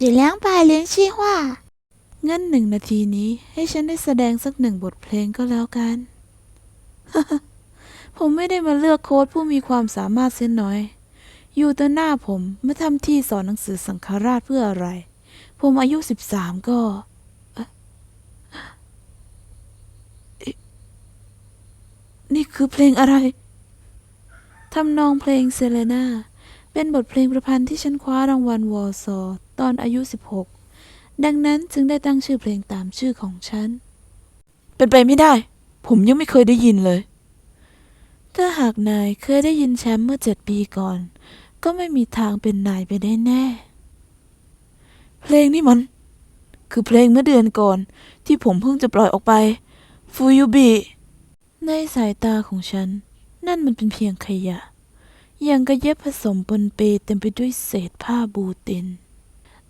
อย่าเลี้ยงปลายเลี้ยงชีว่างินหนึ่งนาทีนี้ให้ฉันได้แสดงสักหนึ่งบทเพลงก็แล้วกัน ผมไม่ได้มาเลือกโค้ดผู้มีความสามารถเส้นน้อย อยู่ต่อหน้าผมมาทำที่สอนหนังสือสังฆราชเพื่ออะไร ผมอายุสิบสามก็นี่คือเพลงอะไร ทำนองเพลงเซเลนาเป็นบทเพลงประพันธ์ที่ฉันคว้ารางวัลวอลซอ ตอนอายุ 16 ดังนั้นจึงได้ตั้งชื่อเพลงตามชื่อของฉัน เป็นไปไม่ได้ ผมยังไม่เคยได้ยินเลย ถ้าหากนายเคยได้ยินแชมป์เมื่อเจ็ดปีก่อน ก็ไม่มีทางเป็นนายไปได้แน่ เพลงนี้มัน คือเพลงเมื่อเดือนก่อน ที่ผมเพิ่งจะปล่อยออกไปฟูยูบิในสายตาของฉัน นั่นมันเป็นเพียงขยะอย่างกระเย็บผสมปนเปเต็มไปด้วยเศษผ้าบูติน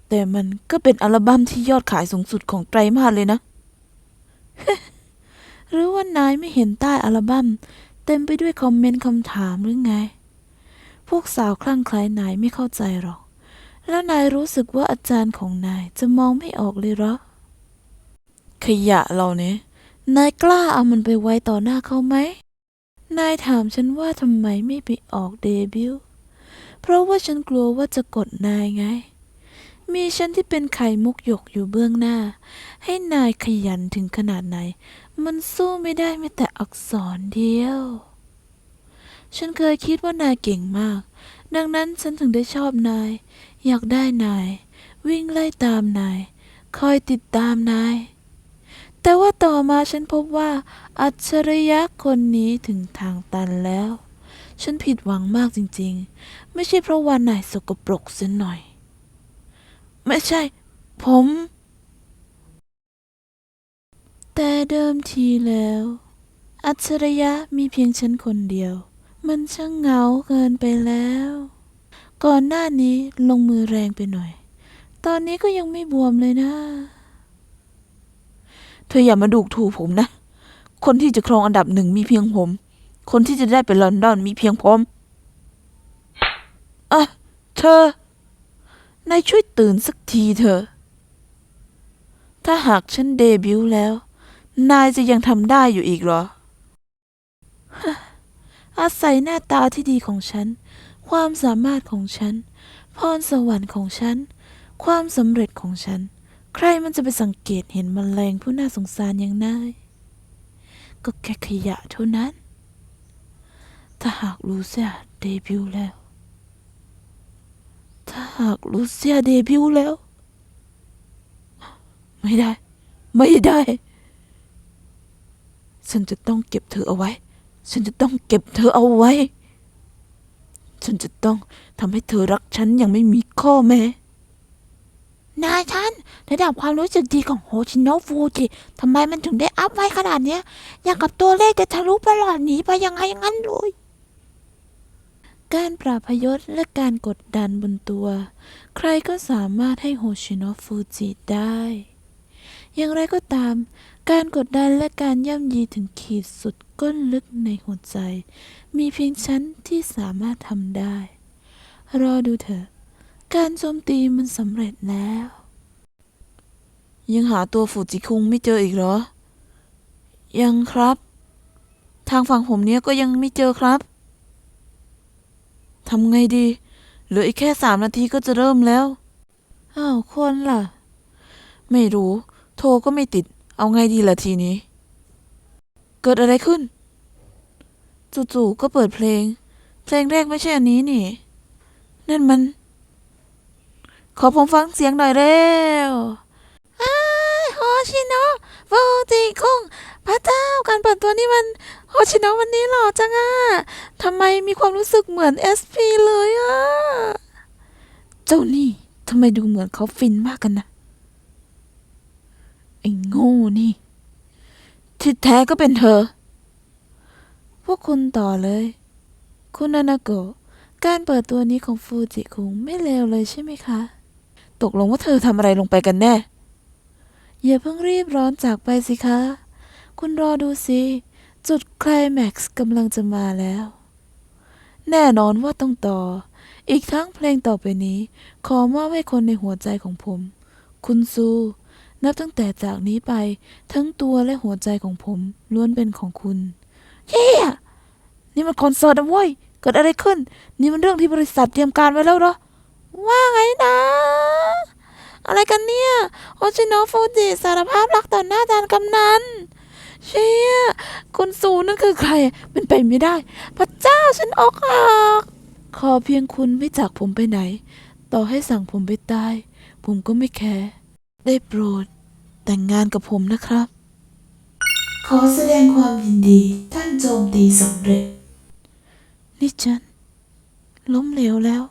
แต่มันก็เป็นอัลบั้มที่ยอดขายสูงสุดของไตรมาสเลยนะ หรือว่านายไม่เห็นใต้อัลบั้มเต็มไปด้วยคอมเมนต์คำถามหรือไง พวกสาวคลั่งไคล้นายไม่เข้าใจหรอก แล้วนายรู้สึกว่าอาจารย์ของนายจะมองไม่ออกเลยหรอ ขยะเหล่านี้นายกล้าเอามันไปไว้ต่อหน้าเขาไหม นายถามฉันว่าทำไมไม่ไปออกเดบิวต์ เพราะว่าฉันกลัวว่าจะกดนายไง มีฉันที่เป็นไข่มุกหยกอยู่เบื้องหน้า ให้นายขยันถึงขนาดไหน มันสู้ไม่ได้แม้แต่อักษรเดียว ฉันเคยคิดว่านายเก่งมาก ดังนั้นฉันถึงได้ชอบนาย อยากได้นาย วิ่งไล่ตามนาย คอยติดตามนาย แต่ว่าต่อมาฉันพบว่า อัจฉริยะคนนี้ถึงทางตันแล้ว ฉันผิดหวังมากจริงๆ ไม่ใช่เพราะว่านายสกปรกเสียหน่อย ไม่ใช่ ผม แต่เดิมทีแล้ว อัจฉริยะมีเพียงฉันคนเดียว มันช่างเหงาเกินไปแล้ว ก่อนหน้านี้ลงมือแรงไปหน่อย ตอนนี้ก็ยังไม่บวมเลยนะ เธออย่ามาดูถูกผมนะ คนที่จะครองอันดับหนึ่งมีเพียงผม คนที่จะได้ไปลอนดอนมีเพียงผมอะเธอ นายช่วยตื่นสักทีเถอะ ถ้าหากฉันเดบิวต์แล้ว นายจะยังทำได้อยู่อีกเหรอ อาศัยหน้าตาที่ดีของฉัน ความสามารถของฉัน พรสวรรค์ของฉัน ความสำเร็จของฉัน ใครมันจะไปสังเกตเห็นมแมลงผู้น่าสงสารอย่างนาย ก็แค่ขยะเท่านั้น ถ้าหากลูเซียเดบิวต์แล้วาหากลูเซียเดบิวต์แล้ว ไม่ได้ ไม่ได้ ฉันจะต้องเก็บเธอเอาไว้ ฉันจะต้องเก็บเธอเอาไว้ ฉันจะต้องทำให้เธอรักฉันอย่างไม่มีข้อแม้นายท่านระดับความรู้สึกดีของโฮชิโนะฟูจิทำไมมันถึงได้อัพไว้ขนาดเนี้ย อย่างกับตัวเลขจะทะลุประหลอดหนีไปยังไงงั้นเลย การปราบพยศและการกดดันบนตัว ใครก็สามารถให้โฮชิโนะฟูจิได้ อย่างไรก็ตาม การกดดันและการย่ำยีถึงขีดสุดก้นลึกในหัวใจ มีเพียงฉันที่สามารถทำได้ รอดูเถอะ การโจมตีมันสำเร็จแล้ว ยังหาตัวฟูจิคุงไม่เจออีกเหรอ ยังครับ ทางฝั่งผมเนี้ยก็ยังไม่เจอครับ ทำไงดี เหลืออีกแค่สามนาทีก็จะเริ่มแล้ว อ้าวคนล่ะ ไม่รู้ โทรก็ไม่ติด เอาไงดีล่ะทีนี้ เกิดอะไรขึ้น จู่ๆก็เปิดเพลง เพลงแรกไม่ใช่อันนี้นี่ นั่นมัน ขอผมฟังเสียงหน่อยเร็วโฮชิโนะฟูจิคุง พระเจ้าการเปิดตัวนี่มันโฮชิโนะวันนี้หล่อจังอะทำไมมีความรู้สึกเหมือน SP เลยอะเจ้านี่ทำไมดูเหมือนเขาฟินมากกันนะไอ้โง่นี่ ที่แท้ก็เป็นเธอ พวกคุณต่อเลย คุณนานาโกะการเปิดตัวนี้ของฟูจิคุงไม่เลวเลยใช่ไหมคะ ตกลงว่าเธอทำอะไรลงไปกันแน่ อย่าเพิ่งรีบร้อนจากไปสิคะ คุณรอดูสิ จุดไคลแม็กซ์กำลังจะมาแล้ว แน่นอนว่าต้องต่อ อีกทั้งเพลงต่อไปนี้ ขอมอบให้คนในหัวใจของผม คุณซู นับตั้งแต่จากนี้ไป ทั้งตัวและหัวใจของผมล้วนเป็นของคุณเฮียนี่มันคอนเสิร์ตนะเว้ย เกิดอะไรขึ้น นี่มันเรื่องที่บริษัทเตรียมการไว้แล้วเหรอ ว่าไงนะ อะไรกันเนี่ย โอชิโนฟูจิสารภาพรักต่อหน้าจานกำนัน เชี่ยคุณซูนั่นคือใครเป็นไปไม่ได้ พระเจ้าฉันอกหักขอเพียงคุณไม่จากผมไปไหน ต่อให้สั่งผมไปตาย ผมก็ไม่แคร์ได้โปรด แต่งงานกับผมนะครับ ขอแสดงความยินดีท่านโจมตีสำเร็จ นี่ฉัน ล้มเหลวแล้ว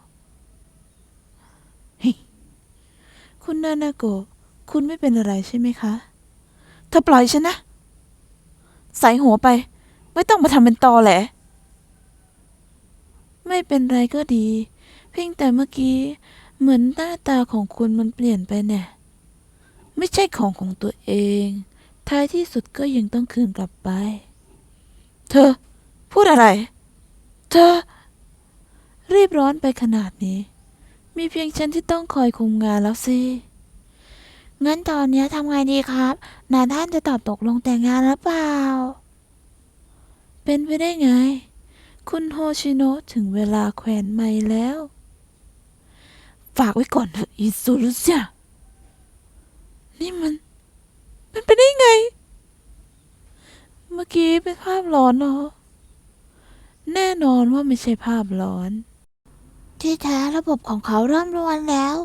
เฮ้ยคุณนานาโกะคุณไม่เป็นอะไรใช่ไหมคะเธอปล่อยฉันนะ ใส่หัวไป ไม่ต้องมาทำเป็นตอแหละ ไม่เป็นไรก็ดี เพียงแต่เมื่อกี้ เหมือนหน้าตาของคุณมันเปลี่ยนไปแน่ไม่ใช่ของของตัวเอง ท้ายที่สุดก็ยังต้องคืนกลับไป เธอ พูดอะไร เธอ รีบร้อนไปขนาดนี้ มีเพียงฉันที่ต้องคอยคุมงานแล้วสิ งั้นตอนนี้ทำไงดีครับ นายท่านจะตอบตกลงแต่งงานหรือเปล่า เป็นไปได้ไง คุณโฮชิโนะถึงเวลาแขวนไม้แล้ว ฝากไว้ก่อนเถอะอิซูรุเซียนี่มันเป็นไปได้ไง เมื่อกี้เป็นภาพหลอนเหรอ แน่นอนว่าไม่ใช่ภาพหลอน ที่แท้ระบบของเขาเริ่มรวนแล้ว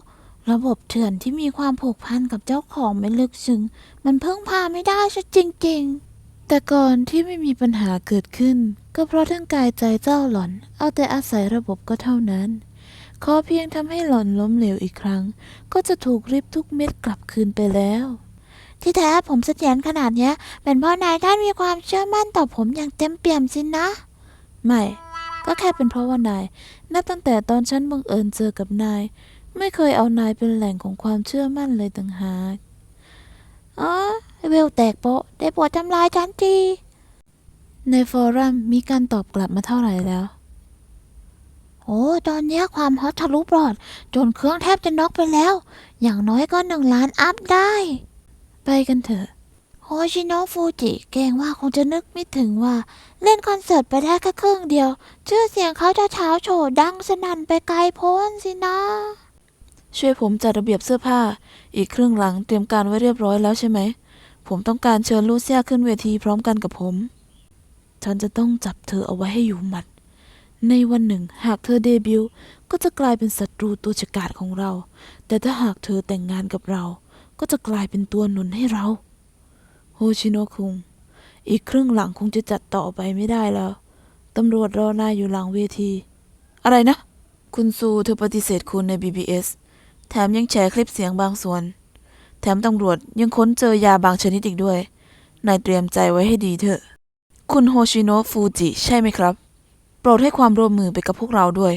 ระบบเถื่อนที่มีความผูกพันกับเจ้าของไม่ลึกซึ้งมันเพิ่งพาไม่ได้ซะจริง ๆ แต่ก่อนที่ไม่มีปัญหาเกิดขึ้น ก็เพราะทั้งกายใจเจ้าหล่อน เอาแต่อาศัยระบบก็เท่านั้น ขอเพียงทำให้หล่อนล้มเหลวอีกครั้ง ก็จะถูกริบทุกเม็ดกลับคืนไปแล้ว ที่แท้ผมเสถียรขนาดเนี้ยเป็นเพราะนายท่านมีความเชื่อมั่นต่อผมอย่างเต็มเปี่ยมสินะ ไม่ ก็แค่เป็นเพราะว่านายนับตั้งแต่ตอนฉันบังเอิญเจอกับนาย ไม่เคยเอานายเป็นแหล่งของความเชื่อมั่นเลยต่างหากอ๋อเวลแตกโปะได้โปรดทำลายฉันทีในฟอรัมมีการตอบกลับมาเท่าไหร่แล้ว โอ้ตอนนี้ความฮอตทะลุปลอด จนเครื่องแทบจะน็อกไปแล้ว อย่างน้อยก็หนึ่งล้านอัพได้ ไปกันเถอะโฮชิโนะฟูจิเกรงว่าคงจะนึกไม่ถึงว่า เล่นคอนเสิร์ตไปได้แค่ครึ่งเดียว ชื่อเสียงเขาจะเช้าโฉดดังสนั่นไปไกลโพ้นสินะ ช่วยผมจัดระเบียบเสื้อผ้า อีกครึ่งหลังเตรียมการไว้เรียบร้อยแล้วใช่ไหม ผมต้องการเชิญลูเซียขึ้นเวทีพร้อมกันกับผม ฉันจะต้องจับเธอเอาไว้ให้อยู่หมัด ในวันหนึ่งหากเธอเดบิวต์ก็จะกลายเป็นศัตรูตัวฉกาจของเรา แต่ถ้าหากเธอแต่งงานกับเรา ก็จะกลายเป็นตัวหนุนให้เรา โฮชิโนะคุง อีกครึ่งหลังคงจะจัดต่อไปไม่ได้แล้ว ตำรวจรอนายอยู่หลังเวที อะไรนะ คุณซูเธอปฏิเสธคุณใน BBS แถมยังแชร์คลิปเสียงบางส่วน แถมตำรวจยังค้นเจอยาบางชนิดอีกด้วย นายเตรียมใจไว้ให้ดีเถอะ คุณโฮชิโนะฟูจิใช่ไหมครับ โปรดให้ความร่วมมือไปกับพวกเราด้วย